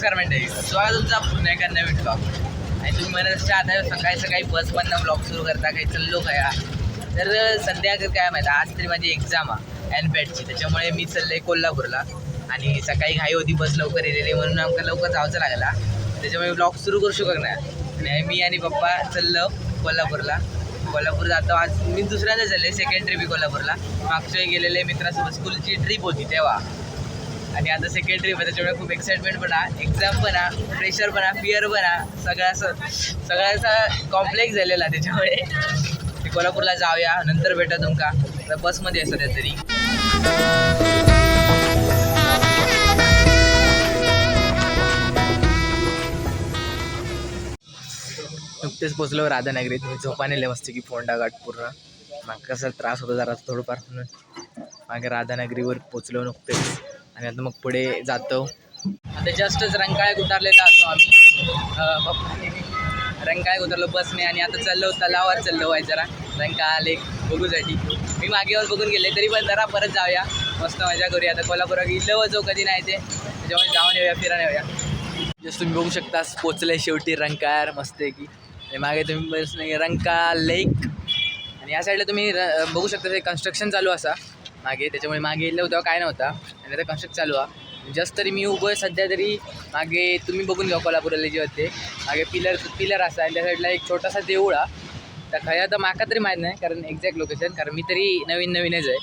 नमस्कार मंडळी. स्वागत तुमचा पुन्हा एका नवीन ब्लॉग आणि तुम्ही म्हणत आता सकाळी सकाळी बसमधनं ब्लॉग सुरू करता काही चाललो काय तर सध्या काय माहिती आज तरी माझी एक्झाम आहे बॅटची त्याच्यामुळे मी चाललोय कोल्हापूरला. आणि सकाळी घाई होती बस लवकर येलेली म्हणून आमका लवकर जायचं लागला. त्याच्यामुळे ब्लॉग सुरू करू शकत नाही. आणि मी आणि पप्पा चाललो कोल्हापूरला. कोल्हापूर जातो आज मी दुसऱ्यांदा चालले सेकंड ट्रिप कोल्हापूरला. मागच्या गेलेले मित्रासोबत स्कूलची ट्रिप होती तेव्हा. आणि आता सेकंड ट्रिप आहे त्याच्यामुळे खूप एक्साइटमेंट पण आहे एक्झाम पण आहे प्रेशर पण आहे फिअर पण आहे सगळं असं सगळं असा कॉम्प्लेक्स झालेला त्याच्यामुळे. कोल्हापूरला जाऊया नंतर भेटा तुमका. बसमध्ये सध्या तरी. नुकतेच पोचलो राधानगरीत. मी झोपाने लय मस्त की फोंडा घाट पूर्ण. मग कसा त्रास होतो जरा थोडंफार म्हणून. मागे राधानगरीवर पोचलो नुकतेच. आणि आता मग पुढे जातो. आता जस्टच रंकाळ्यात उतरलेला असतो आम्ही. अं, रंकाळ्यात उतरलो बसने आणि आता चाललो तलावावर चाललो व्हाय जरा. रंकाळा लेक बघूसाठी मी मागेवर बघून गेले तरी पण जरा परत जाऊया. मस्त मजा करूया. आता कोल्हापुरात इथलं जो कधी नाही ते. त्याच्यामुळे जाऊन येऊया फिरायला येऊया. जस तुम्ही बघू शकता पोचले शेवटी रंकाळ मस्त आहे की आणि मागे तुम्ही बस नाही रंकाळा लेक. आणि या साईडला तुम्ही र- बघू शकता ते कन्स्ट्रक्शन चालू असा. मागे त्याच्यामुळे मागे येलं होतं काय नव्हता. आणि आता कन्स्ट्रक्ट चालू आहे. जस्ट तरी मी उभं आहे सध्या तरी मागे तुम्ही बघून घ्या कोल्हापूरला जे होते. मागे पिलर पिलर असा आणि त्या साईडला एक छोटासा देऊळ आहे. तर खरं आता माका तरी माहीत नाही कारण एक्झॅक्ट लोकेशन कारण मी तरी नवीन नवीनच आहे.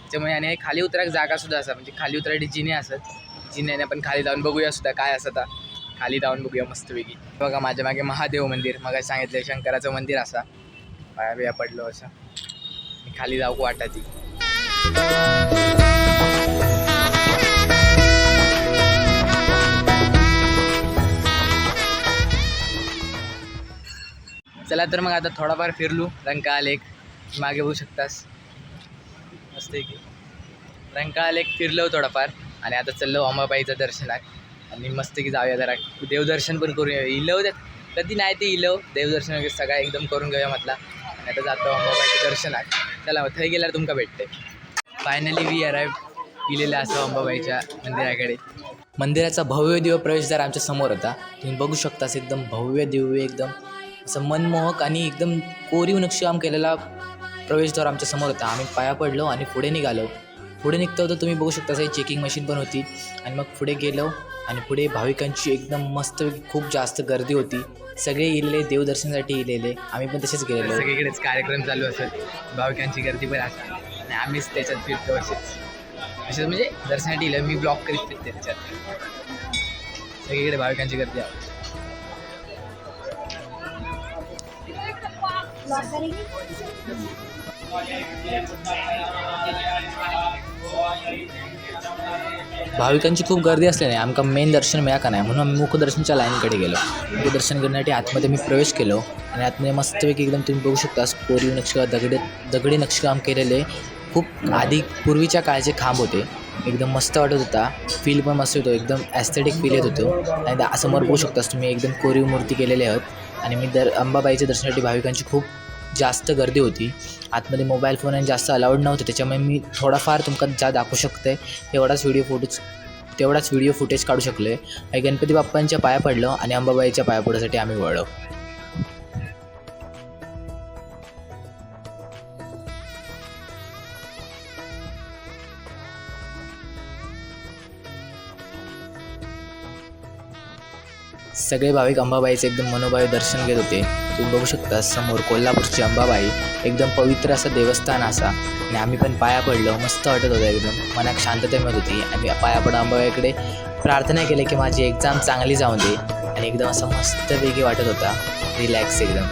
त्याच्यामुळे आणि खाली उतराक जागासुद्धा असा म्हणजे खाली उतरायची जिने असत जिन्याने आपण खाली जाऊन बघूया सुद्धा काय असं आता. खाली जाऊन बघूया मस्तपैकी. बघा माझ्या मागे महादेव मंदिर. मग सांगितलं शंकराचं मंदिर असा. पाया बिया पडलो असं. खाली जाऊ वाटा ती चला तर मग आता थोडाफार फिरलू. रंकाळा लेक मागे होऊ शकतास. मस्त आहे की. रंकाळा लेक फिरलो थोडाफार आणि आता चाललो अंबाबाईचं दर्शनाक आणि मस्त की जाऊया जरा. देवदर्शन पण करूया. इलव त्यात कधी नाही ते इलव देवदर्शन वगैरे सगळं एकदम करून घेऊया म्हटला. आणि आता जातो अंबाबाईच्या दर्शनात चला मग थंय गेल्यावर तुमका भेटते फायनली वी अराईव्ह गेलेलं असं अंबाबाईच्या मंदिराकडे. मंदिराचा भव्य दिव्य प्रवेशद्वार आमच्यासमोर होता तुम्ही बघू शकतास एकदम भव्य दिव्य एकदम असं मनमोहक आणि एकदम कोरीव नक्षीकाम केलेला प्रवेशद्वार आमच्यासमोर होता. आम्ही पाया पडलो आणि पुढे निघालो. पुढे निघतो तर तुम्ही बघू शकता एक चेकिंग मशीन पण होती. आणि मग पुढे गेलो आणि पुढे भाविकांची एकदम मस्त खूप जास्त गर्दी होती. सगळे इलेले देवदर्शनासाठी इलेले. आम्ही पण तसेच गेलेलो. सगळीकडेच कार्यक्रम चालू असत भाविकांची गर्दी पण असते नाही आम्हीच त्याच्यात फिरतो असेच असेच म्हणजे दर्शनासाठी इलं मी ब्लॉक करीत फिरते त्याच्यात. सगळीकडे भाविकांची गर्दी आहे. भाविकांची खूप गर्दी असल्याने आमका मेन दर्शन मिळा का नाही म्हणून आम्ही मुखदर्शनच्या लाईनकडे गेलो. मुखदर्शन करण्यासाठी आतमध्ये मी प्रवेश केलो आणि आतमध्ये मस्तपैकी एकदम तुम्ही बघू शकता कोरीव नक्षीकाम दगडी दगडी नक्षीकाम केलेले खूप आधी पूर्वीच्या काळचे खांब होते. एकदम मस्त वाटत होता. फील पण मस्त होतो. एकदम ॲस्थेटिक फील येत होतो. आणि समोर बघू शकतास तुम्ही एकदम कोरीव मूर्ती केलेले आहोत. आणि मी दर अंबाबाईच्या दर्शनासाठी भाविकांची खूप जास्त गर्दी होती. आतमध्ये मोबाईल फोन आणि जास्त अलाउड नव्हते. त्याच्यामुळे मी थोडाफार तुमका ज्या दाखवू शकते. तेवढाच व्हिडिओ फोटोज तेवढाच व्हिडिओ फुटेज काढू शकले. आणि गणपती बाप्पांच्या पाया पडलं आणि अंबाबाईच्या पाया पडण्यासाठी आम्ही वळलो. सगळे भाविक अंबाबाईचे एकदम मनोभावी दर्शन घेत होते. तुम्ही बघू शकता समोर कोल्हापूरची अंबाबाई एकदम पवित्र असं देवस्थान असा. आणि आम्ही पण पाया पडलो मस्त वाटत होतं एकदम. मनात शांतता मिळत होती. आणि पाया पडून अंबाबाईकडे प्रार्थना केली की माझी एक्झाम चांगली जाऊन दे. आणि एकदम असं मस्तपैकी वाटत होता. रिलॅक्स एकदम.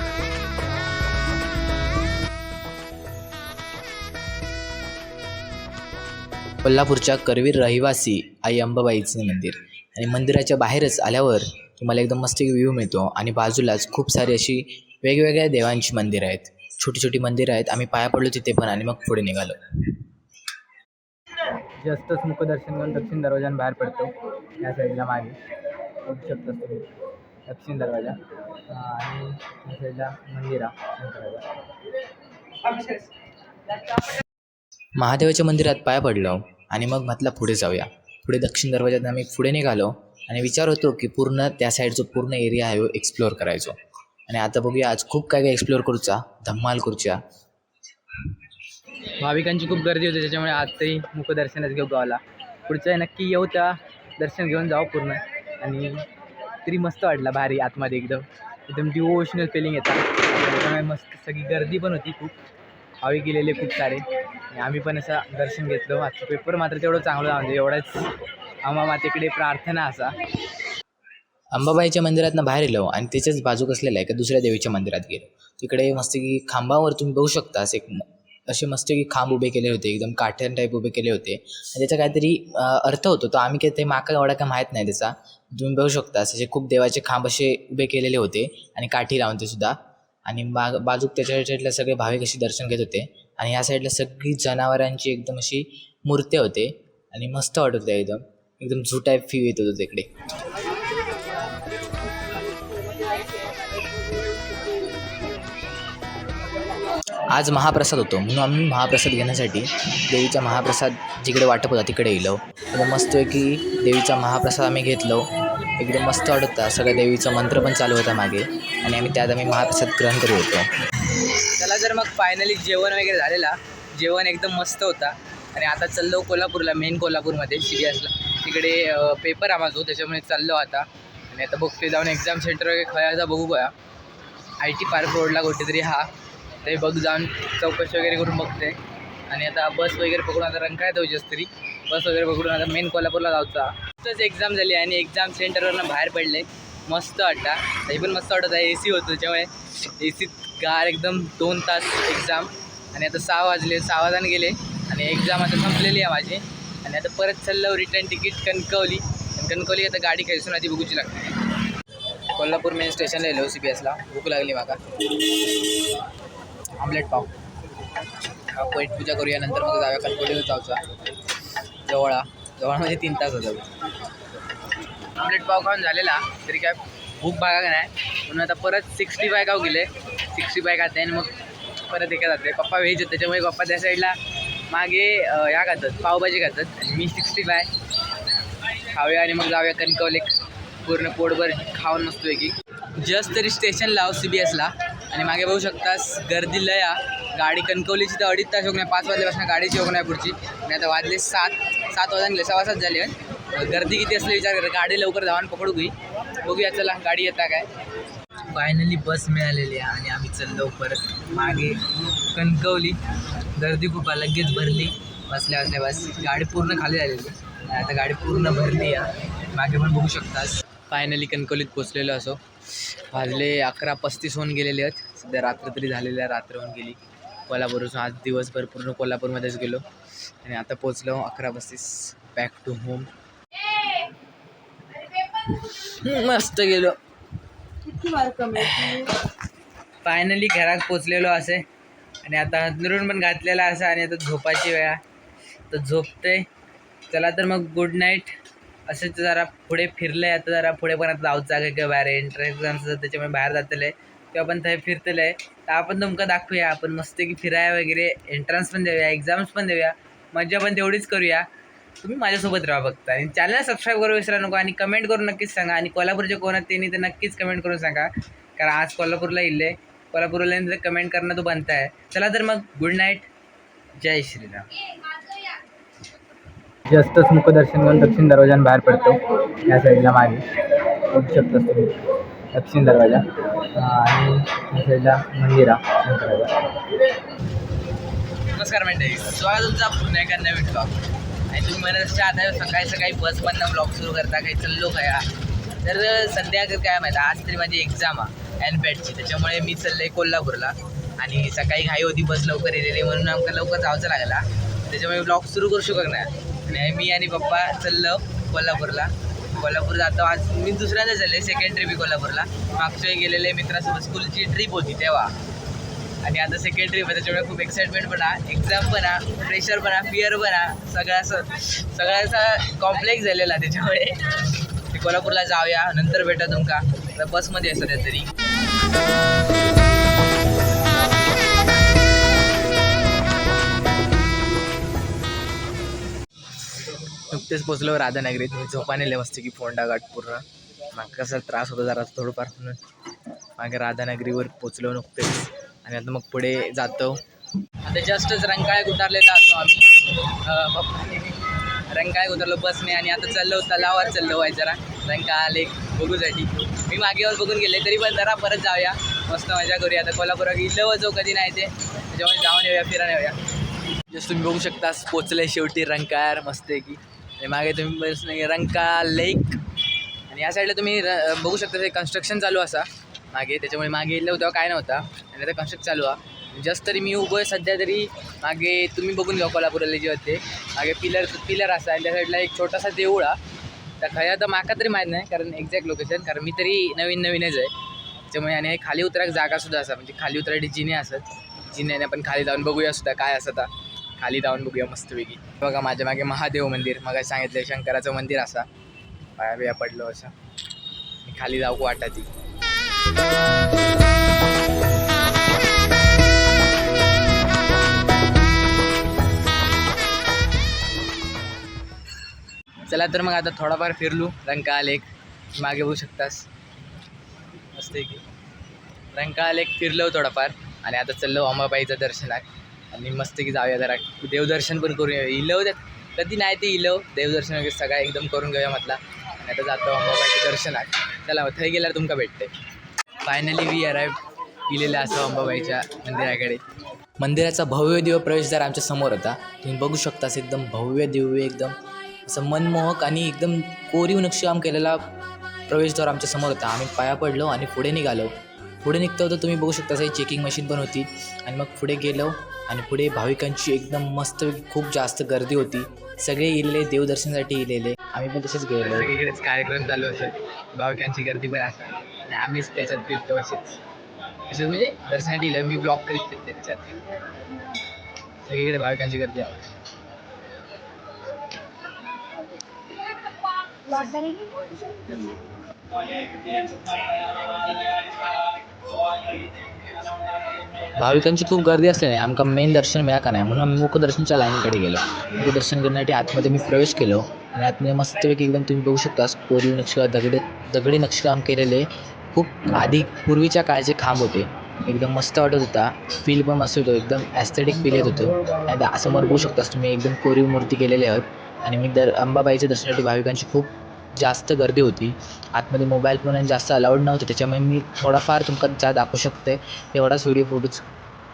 कोल्हापूरच्या करवीर रहिवासी आई अंबाबाईचं मंदिर. आणि मंदिराच्या बाहेरच आल्यावर तुम्हाला एकदम मस्त व्ह्यू मिळतो. आणि बाजूलाच खूप सारी अशी वेगवेगळ्या देवांची मंदिरं आहेत. छोटी छोटी मंदिरं आहेत. आम्ही पाया पडलो तिथे पण आणि मग पुढे निघालो. जस्तच मुखदर्शन करून दक्षिण दरवाजाने बाहेर पडतो. या साईडला मागे. बघू शकता तुम्ही. दक्षिण दरवाजा. आणि या साईडला मंदिरा. महादेवाच्या मंदिरात पाया पडलो आणि मग म्हटलं पुढे जाऊया. पुढे दक्षिण दरवाजात आम्ही पुढे निघालो. आणि विचार होतो की पूर्ण त्या साईडचा पूर्ण एरिया आहे एक्सप्लोअर करायचो. आणि आता बघूया आज खूप काय काय एक्सप्लोअर करूचा धम्माल करूच्या. भाविकांची खूप गर्दी होती त्याच्यामुळे आज तरी मुखदर्शनच घेऊ गावाला. पुढचं नक्की येऊ त्या दर्शन घेऊन जाऊ पूर्ण. आणि तरी मस्त वाटला भारी आतमध्ये एकदम. एकदम डिवोशनल फिलिंग येतात त्याच्यामुळे मस्त सगळी गर्दी पण होती खूप. भाविक गेलेले खूप सारे. आणि आम्ही पण असं दर्शन घेतलं. आजचं पेपर मात्र तेवढं चांगलं म्हणजे एवढंच मातेकडे प्रार्थना असा. अंबाबाईच्या मंदिरातनं बाहेर येलो आणि त्याच्याच बाजूक असलेल्या एका दुसऱ्या देवीच्या मंदिरात गेलो. तिकडे मस्त की खांबावर तुम्ही बघू शकता असे एक असे मस्त की खांब उभे केले होते एकदम काठ्यान टाईप उभे केले होते. आणि त्याचा काहीतरी अर्थ होतो तो आम्ही काही ते माका एवढा काय माहीत नाही त्याचा. तुम्ही बघू शकता असे खूप देवाचे खांब असे उभे केलेले होते आणि काठी लावून ते सुद्धा. आणि बा बाजूक त्याच्या साईडला सगळे भाविक असे दर्शन घेत होते. आणि या साईडला सगळी जनावरांची एकदम अशी मूर्त्या होते. आणि मस्त वाटत होते एकदम. एकदम झू टाईप फील येत होतं तिकडे. आज महाप्रसाद होतो म्हणून आम्ही महाप्रसाद घेण्यासाठी देवीचा महाप्रसाद जिकडे वाटप होता तिकडे गेलो एकदम मस्त की देवीचा महाप्रसाद आम्ही घेतलो. एकदम मस्त वाटत होता सगळ्या देवीचा मंत्र पण चालू होता मागे. आणि आम्ही त्यात आम्ही महाप्रसाद ग्रहण करू होतो. चला जर मग फायनली जेवण वगैरे झालेला जेवण एकदम मस्त होता. आणि आता चाललो कोल्हापूरला मेन कोल्हापूरमध्ये सी बी एसला तिकडे पेपर आम्हाला त्याच्यामुळे चाललो आता. आणि आता बघते जाऊन एक्झाम सेंटर वगैरे खयाचा बघू गया आय टी पार्क रोडला कुठेतरी हा. ते बघ जाऊन चौकशी वगैरे करून बघते. आणि आता बस वगैरे पकडून आता रंकाळ्यात जाऊची तरी. बस वगैरे पकडून आता मेन कोल्हापूरला जाऊचा. नुकतंच एक्झाम झाली आणि एक्झाम सेंटरवरनं बाहेर पडले. मस्त वाटता. तरी पण मस्त वाटत आहे ए सी होतं. त्याच्यामुळे ए सीत गार एकदम दोन तास एक्झाम आणि आता सहा वाजले सहा वाजाने गेले. आणि एक्झाम आता संपलेली आहे माझी. आणि आता परत चाललो रिटर्न तिकीट कणकवली. आणि कणकवली आता गाडी खेळसून आधी बघूची लागते. कोल्हापूर मेन स्टेशनला येलो सी बी एसला भूक लागली माका. आमलेट पाव. हा, पेट पूजा करूया नंतर मग जाऊया कणकवलीवर जाऊचा. जवळा. जवळमध्ये म्हणजे तीन तास होतं आमलेट पाव खाऊन झालेला. तरी काय भूक भागा का नाही. म्हणून आता परत सिक्स्टी फाय खाऊ गेले. सिक्स्टी फाय खाते आणि मग परत एका जाते. पप्पा व्हेज होते त्याच्यामुळे पप्पा त्या साईडला मागे या खातात पावभाजी खातात आणि मी सिक्स्टी फाय खाऊया आणि मग जाऊया कणकवले. पूर्ण पोटभर खाऊन मस्त की जस्ट तरी स्टेशन लाव सी बी एसला आणि मागे बघू शकतास गर्दी लया गाडी कणकवलीची तर अडीच तास होत नाही. पाच वाजल्यापासून गाडीची होत नाही पुढची. आणि आता वाजले सात. सात वाजले सहा वाजताच झाले. गर्दी किती असली विचार कर. गाडी लवकर धावून पकडू की बघूया चला गाडी येता काय. फायनली बस मिळालेली आहे आणि आम्ही चाललो परत मागे कणकवली. गर्दी खूप आहे. लगेच भरली. बसल्या बसल्या बस. गाडी पूर्ण खाली झालेली. आता गाडी पूर्ण भरली आहे. मागे पण बघू शकतास फायनली कणकवलीत पोचलेलो असो. वाजले अकरा पस्तीस होऊन गेलेले आहेत. सध्या रात्र तरी झालेली आहे. रात्र होऊन गेली. कोल्हापूरपासून आज दिवसभर पूर्ण कोल्हापूरमध्येच गेलो. आणि आता पोचलो अकरा पस्तीस. बॅक टू होम मस्त गेलो. फायनली घरात पोचलेलो असे. आणि आता अंतरून पण घातलेला असा आणि आता झोपाची वेळा तर झोपते चला तर मग गुड नाईट असं जरा पुढे फिरलंय. आता जरा पुढे पण आता जाऊचं जागा किंवा बाहेर एंट्रन्स त्याच्यामुळे बाहेर जातले किंवा आपण थंय फिरतले तर आपण तुमका दाखवूया. आपण मस्त की फिराया वगैरे एंट्रन्स पण देऊया एक्झाम्स पण देऊया. मजा पण तेवढीच करूया. तुम्ही माझ्यासोबत राहा बघता आणि चॅनल सबस्क्राईब करू विसरा नको आणि कमेंट करून नक्कीच सांगा. आणि कोल्हापूरच्या कोणात त्यांनी तर नक्कीच कमेंट करून सांगा. कारण आज कोल्हापूरला इल्ले कोल्हापूरला तर कमेंट करणं तो बनत आहे. चला तर मग गुड नाईट जय श्रीराम. जस्तच मुखदर्शन घेऊन दक्षिण दरवाजाने बाहेर पडतो. या साईडला मागे. बघू शकता तुम्ही. दक्षिण दरवाजा. आणि या साईडला मंदिर. नमस्कार मंडळी. स्वागत तुमचा पुन्हा एका नवीन ब्लॉग आणि तुम्ही म्हणत असता आता सकाळी सकाळी बसमधनं ब्लॉग सुरू करता काही चाललो काय तर सध्या तर काय माहिती आज तरी माझी एक्झाम आहे. एनपॅटची त्याच्यामुळे मी चालले कोल्हापूरला. आणि सकाळी घाई होती बस लवकर येलेली म्हणून आमका लवकर जायचं लागला. त्याच्यामुळे ब्लॉग सुरू करू शकत नाही. आणि मी आणि पप्पा चाललो कोल्हापूरला. कोल्हापूर जातो आज. मी दुसऱ्यांदा झाले सेकंड ट्रिप आहे कोल्हापूरला. मागच्या गेलेले मित्रासोबत स्कूलची ट्रिप होती तेव्हा. आणि आता सेकंड ट्रिप आहे त्याच्यामुळे खूप एक्साइटमेंट पण आहे एक्झाम पण आहे प्रेशर पण आहे फिअर पण आहे सगळं असं सगळं असा कॉम्प्लेक्स झालेला त्याच्यामुळे. ते कोल्हापूरला जाऊया नंतर भेटा तुमका. आता बसमध्ये आहे सध्या तरी. नुकतेच पोचलो राधानगरीत. मी झोपा नेले मस्त की फोंडा घाट पूर्ण. मागे कसा त्रास होता जरा थोडंफार. म्हणून मागे राधानगरीवर पोचलो नुकतेच. आणि आता मग पुढे जातो. आता जस्टच रंकाळ्यात उतरलेला असतो आम्ही. रंकाळ्यात उतरलो? बसने आणि आता चाललो तलावात चाललो आहे जरा. रंकाळा लेक बघूसाठी मी मागेवर बघून गेले तरी पण जरा परत जाऊया. मस्त मजा करूया. आता कोल्हापुरात इल्लव जो कधी नाही ते. त्याच्यामुळे जाऊन येऊया फिरायला येऊया. जस्ट तुम्ही बघू शकता पोचले शेवटी रंकाळ्यावर मस्त आहे की आणि मागे तुम्ही बस नाही रंकाळा लेक आणि या साईडला तुम्ही र- बघू शकता ते कन्स्ट्रक्शन चालू असा. मागे त्याच्यामुळे मागे येलं होतं काय नव्हता. आणि आता कन्स्ट्रक्ट चालू आहे. जस्ट तरी मी उभं आहे सध्या तरी मागे तुम्ही बघून घ्या कोल्हापुराला जे होते. मागे पिलर पिलर असा आणि त्या साईडला एक छोटासा देऊळ हा. तर खरं तर माका तरी माहीत नाही कारण एक्झॅक्ट लोकेशन कारण मी तरी नवीन नवीनच आहे. त्याच्यामुळे आणि खाली उतराक जागासुद्धा असा म्हणजे खाली उतरायची जिने असत. जिन्याने आपण खाली जाऊन बघूया सुद्धा काय असं आता. खाली जाऊन बघूया मस्तपैकी. बघा माझ्या मागे महादेव मंदिर. मग सांगितलं शंकराचं मंदिर असा. पाया बिया पडलो असं. खाली जाऊ वाटा ती चला तर मग आता थोडाफार फिरलू. रंकाळा लेक मागे होऊ शकतास. मस्त आहे की रंकाळा लेक फिरलो थोडाफार आणि आता चाललो अंबाबाईचं दर्शनात आणि मस्त की जाऊया जरा. देवदर्शन पण करूया. इलव त्यात. कधी नाही ते इलव. देवदर्शन वगैरे सगळं एकदम करून घेऊया म्हटला. आणि आता जातो अंबाबाईचं दर्शनात चला मग थंय गेल्यावर तुमका भेटते. फायनली वी अराईव गेलेलं असं अंबाबाईच्या मंदिराकडे. मंदिराचा भव्य दिव्य प्रवेशद्वार आमच्यासमोर होता तुम्ही बघू शकतास एकदम भव्य दिव्य एकदम. असं मनमोहक आणि एकदम कोरीव नक्षीकाम केलेला प्रवेशद्वार आमच्यासमोर होता. आम्ही पाया पडलो आणि पुढे निघालो. पुढे निघतो तर तुम्ही बघू शकता ही चेकिंग मशीन पण होती. आणि मग पुढे गेलो आणि पुढे भाविकांची एकदम मस्त खूप जास्त गर्दी होती. सगळे इलेले देवदर्शनासाठी इलेले. आम्ही पण तसेच गेलो. इकडेच कार्यक्रम चालू असत भाविकांची गर्दी पण असतात आम्हीच त्याच्यात फिरतो असेच. असं म्हणजे दर्शनासाठी इलं मी ब्लॉक करीत त्याच्यात. सगळीकडे भाविकांची गर्दी आवडते भाविकांची खूप गर्दी असल्याने आमका मेन दर्शन मिळालं नाही. म्हणून आम्ही मुखदर्शनच्या लाईनकडे गेलो. मुखदर्शन करण्यासाठी आतमध्ये मी प्रवेश केलो. आणि आतमध्ये मस्तपैकी एकदम तुम्ही बघू शकता कोरीव नक्षीकाम दगडी दगडी नक्षीकाम केलेले. खूप आधी पूर्वीच्या काळचे खांब होते. एकदम मस्त वाटत होता. फील पण मस्त होतो. एकदम ॲस्थेटिक फील येत होतं. आणि समोर बघू शकतास तुम्ही एकदम कोरीव मूर्ती केलेले आहेत. आणि मी दर अंबाबाईच्या दर्शनासाठी भाविकांची खूप जास्त गर्दी होती. आतमध्ये मोबाईल फोन जास्त अलाउड नव्हते. त्याच्यामुळे मी थोडाफार तुमका जा दाखवू शकते. तेवढाच व्हिडिओ फोटोज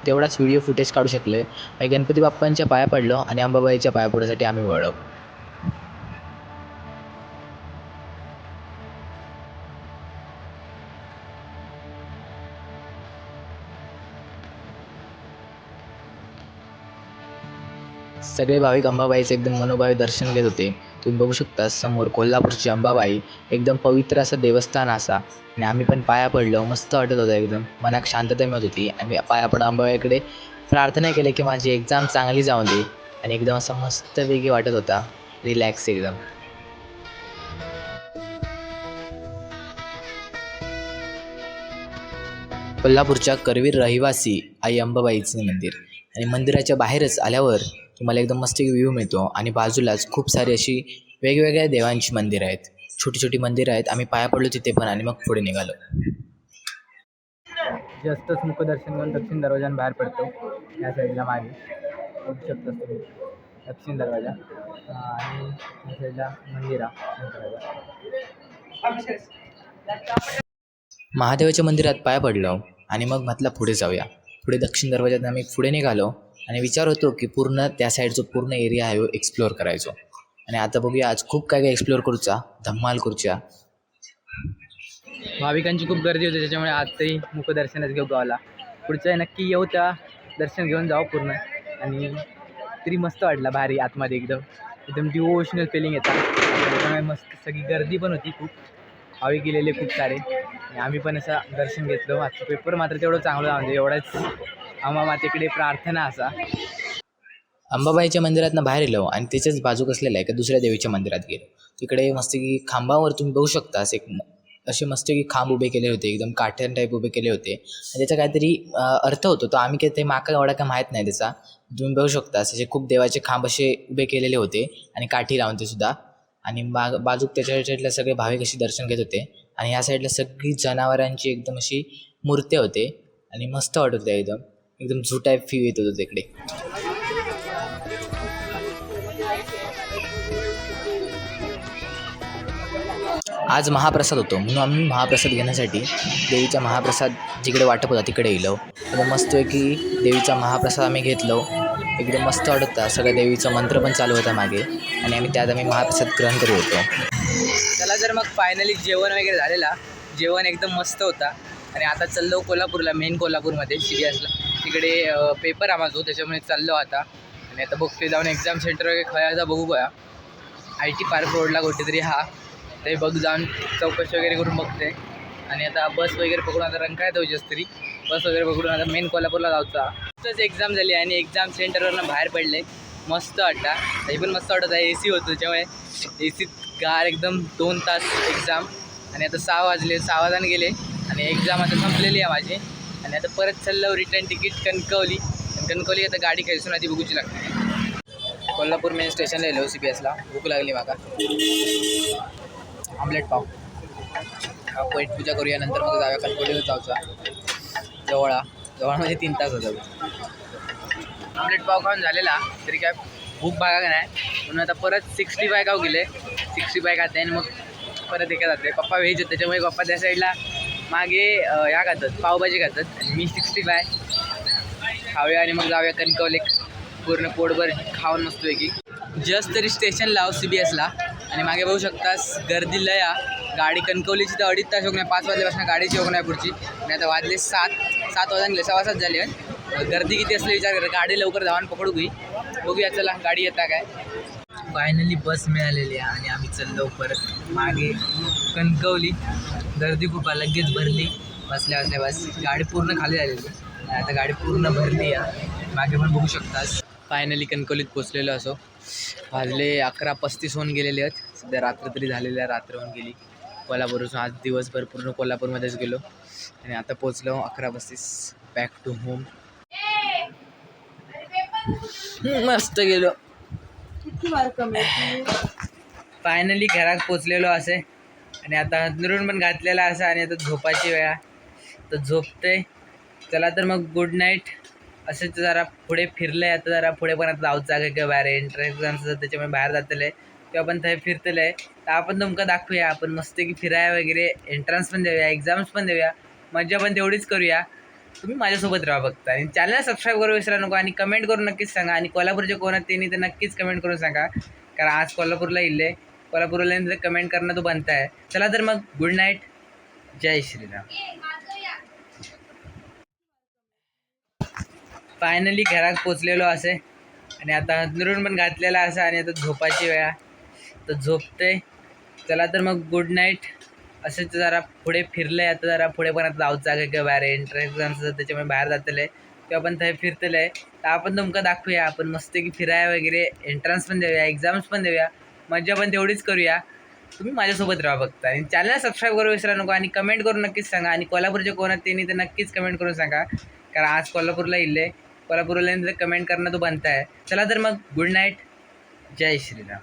तेवढाच व्हिडिओ फुटेज काढू शकले. गणपती बाप्पांच्या पाया पडलो आणि अंबाबाईच्या पाया पडण्यासाठी आम्ही वळलो. सगळे भाविक अंबाबाईचे एकदम मनोभावे दर्शन घेत होते. तुम्ही बघू शकता समोर कोल्हापूरची अंबाबाई एकदम पवित्र असं देवस्थान असा. आणि आम्ही पण पाया पडलो मस्त वाटत होतं एकदम. मनात शांतता मिळत होती. आणि पाया पडून अंबाबाईकडे प्रार्थना केली की माझी एक्झाम चांगली जाऊन दे. आणि एकदम असं मस्त वेगळी वाटत होता. रिलॅक्स एकदम. कोल्हापूरच्या करवीर रहिवासी आई अंबाबाईचं मंदिर. आणि मंदिराच्या बाहेरच आल्यावर तुम्हाला एकदम मस्त व्ह्यू मिळतो. आणि बाजूलाच खूप सारी अशी वेगवेगळ्या देवांची मंदिरं आहेत. छोटी छोटी मंदिरं आहेत. आम्ही पाया पडलो तिथे पण आणि मग पुढे निघालो. जास्तच मुखदर्शन करून दक्षिण दरवाजाने बाहेर पडतो. या साईडला मागे. बघू तुम्ही. दक्षिण दरवाजा. आणि या साईडला मंदिरा. महादेवाच्या मंदिरात पाया पडलो आणि मग म्हटलं पुढे जाऊया. पुढे दक्षिण दरवाजात आम्ही पुढे निघालो आणि विचार होतो की पूर्ण त्या साईडचा पूर्ण एरिया आहे एक्सप्लोअर करायचो. आणि आता बघूया आज खूप काय काय एक्सप्लोअर करूचा धम्माल करूच्या भाविकांची खूप गर्दी होती त्याच्यामुळे आज तरी मुखदर्शनच घेऊ गावाला. पुढचं नक्की येऊ त्या दर्शन घेऊन जाऊ पूर्ण. आणि तरी मस्त वाटला भारी आतमध्ये एकदम. एकदम डिवोशनल फिलिंग येतात त्याच्यामुळे मस्त सगळी गर्दी पण होती खूप. भाविक गेलेले खूप सारे. आम्ही पण असं दर्शन घेतलं आजचं पेपर मात्र तेवढं चांगलं म्हणजे एवढंच आम्हा मातेकडे प्रार्थना असा. अंबाबाईच्या मंदिरातनं बाहेर येलो आणि त्याच्याच बाजूक असलेल्या एका दुसऱ्या देवीच्या मंदिरात गेलो. तिकडे मस्त की खांबावर तुम्ही बघू शकता एक असे मस्त की खांब उभे केले होते एकदम काठ्यान टाईप उभे केले होते. आणि त्याचा काहीतरी अर्थ होतो. तो आम्ही काही ते माका एवढा काय माहीत नाही त्याचा. तुम्ही बघू शकता असे खूप देवाचे खांब असे उभे केलेले होते. आणि काठी लावून ते सुद्धा. आणि बा बाजूक त्याच्या साईडला सगळे भाविक असे दर्शन घेत होते. आणि ह्या साईडला सगळी जनावरांची एकदम अशी मूर्त्या होते. आणि मस्त वाटत होते एकदम. एकदम झू टाईप फील येत होतं तिकडे. आज महाप्रसाद होतो. म्हणून आम्ही महाप्रसाद घेण्यासाठी देवीचा महाप्रसाद जिकडे वाटप होता तिकडे येलो एकदम मस्त आहे की देवीचा महाप्रसाद आम्ही घेतलो. एकदम मस्त वाटत. होता सगळ्या देवीचा मंत्र पण चालू होता मागे. आणि आम्ही त्यात आम्ही महाप्रसाद ग्रहण करू होतो. चला जर मग फायनली जेवण वगैरे झालेला. जेवण एकदम मस्त होता. आणि आता चाललो कोल्हापूरला मेन कोल्हापूरमध्ये सिरियसला तिकडे पेपर आम्हाला त्याच्यामुळे चाललो आता. आणि आता बघतोय जाऊन एक्झाम सेंटर वगैरे खयाचा बघू बघा. आय टी पार्क रोडला कुठेतरी हा. ते बघ जाऊन चौकशी वगैरे करून बघते. आणि आता बस वगैरे पकडून आता रंकाळ्यात जाऊची तरी. बस वगैरे पकडून आता मेन कोल्हापूरला जायचा नुकतंच एक्झाम झाली आणि एक्झाम सेंटरवरनं बाहेर पडले. मस्त वाटता ते पण मस्त वाटत आहे ए सी होतं. त्याच्यामुळे ए सीत गार एकदम दोन तास एक्झाम आणि आता सहा वाजले. सहा वाजाने गेले. आणि एक्झाम आता संपलेली आहे माझी. आणि आता परत चाललं रिटर्न तिकीट कणकवली. कणकवली आता गाडी खेळसून आधी बघूची लागते. कोल्हापूर मेन स्टेशनला येलो सी बी एसला भूक लागली माका. आमलेट पाव. हा पेट पूजा करूया. नंतर मग जाऊया कणकवलीला जाऊचा. जवळा म्हणजे तीन तास होतात. ऑमलेट पाव खाऊन झालेला तरी काय भूक भागा नाही. म्हणून आता परत सिक्स्टी फाय गाव गेले. सिक्स्टी फाय खाते आणि मग परत एका जाते. पप्पा व्हेज होते त्याच्यामुळे पप्पा त्या साईडला मागे या ह्या खातात पावभाजी खातात. आणि मी सिक्स्टी फाय खाऊया आणि मग जाऊया कणकवले. पूर्ण पोटभर खाऊन मस्तपैकी. जस्ट तरी स्टेशन लाव सी बी एसला आणि मागे बघू शकतास गर्दी लय गाडी कणकवलीची तर अडीच तास होत नाही. पाच वाजल्यापासून गाडीची होत नाही पुढची. आणि आता वाजले सात. सात वाजले सव्वा सात झाले. आहेत. गर्दी किती असली विचार कर गाडी लवकर धावून पकडू की. बघूया चला गाडी येता काय. फायनली बस मिळालेली आहे आणि आम्ही चाललो परत मागे कणकवली. गर्दी खूप लगेच भरली. बसल्या बसल्या बस. गाडी पूर्ण खाली झालेली. आता गाडी पूर्ण भरली आहे. मागे पण बघू शकतास. फायनली कणकवलीत पोचलेलो असो. वाजले अकरा पस्तीस होऊन गेलेले आहेत. सध्या रात्र तरी झालेली आहे रात्र होऊन गेली. कोल्हापूरपासून आज दिवसभर पूर्ण कोल्हापूरमध्येच गेलो. आणि आता पोचलो अकरा पस्तीस बॅक टू होम मस्त गेलो. फायनली घरात पोचलेलो असे. आणि आता अंथरूण पण घातलेला असा आणि आता झोपाची वेळा तर झोपते चला तर मग गुड नाईट असंच जरा पुढे फिरलं आहे आता जरा पुढे पण आता जाऊचा काय किंवा बाहेर? एंट्रन्स त्याच्यामुळे बाहेर जातले किंवा आपण थंय फिरतले तर आपण तुमका दाखवूया. आपण मस्त की फिराया वगैरे. एंट्रन्स पण देऊया. एक्झाम्स पण देऊया. मजा पण तेवढीच करूया. तुम्ही माझ्यासोबत राहा बघता आणि चॅनल सबस्क्राईब करू विसरा नको आणि कमेंट करून नक्कीच सांगा. आणि कोल्हापूरच्या कोण त्यांनी तर नक्कीच कमेंट करून सांगा. कारण आज कोल्हापूरला इल्ले. कोल्हापूरला तर कमेंट करणं तो बनत आहे चला तर मग गुड नाईट जय श्रीराम. फायनली घरात पोचलेलो असे. आणि आता अंथरूण पण घातलेला असा आणि आता झोपाची वेळा. तर झोपते चला तर मग गुड नाईट असंच जरा पुढे फिरलं आहे आता जरा पुढे पण आता जाऊच जागा किंवा बाहेर एंट्रन्स त्याच्यामुळे बाहेर जातले किंवा आपण थंय फिरतले तर आपण तुमका दाखवूया. आपण मस्त की फिराया वगैरे एंट्रन्स पण देऊया एक्झाम्स पण देऊया मजा पण तेवढीच करूया. तुम्ही माझ्यासोबत राहा बघता आणि चॅनल सबस्क्राईब करू विसरा नको आणि कमेंट करून नक्कीच सांगा. आणि कोल्हापूरचे कोण आहेत त्यांनी तर नक्कीच कमेंट करून सांगा. कारण आज कोल्हापूरला इल्ले कोल्हापूरला कमेंट करणं तो बनत आहे चला तर मग गुड नाईट जय श्रीराम.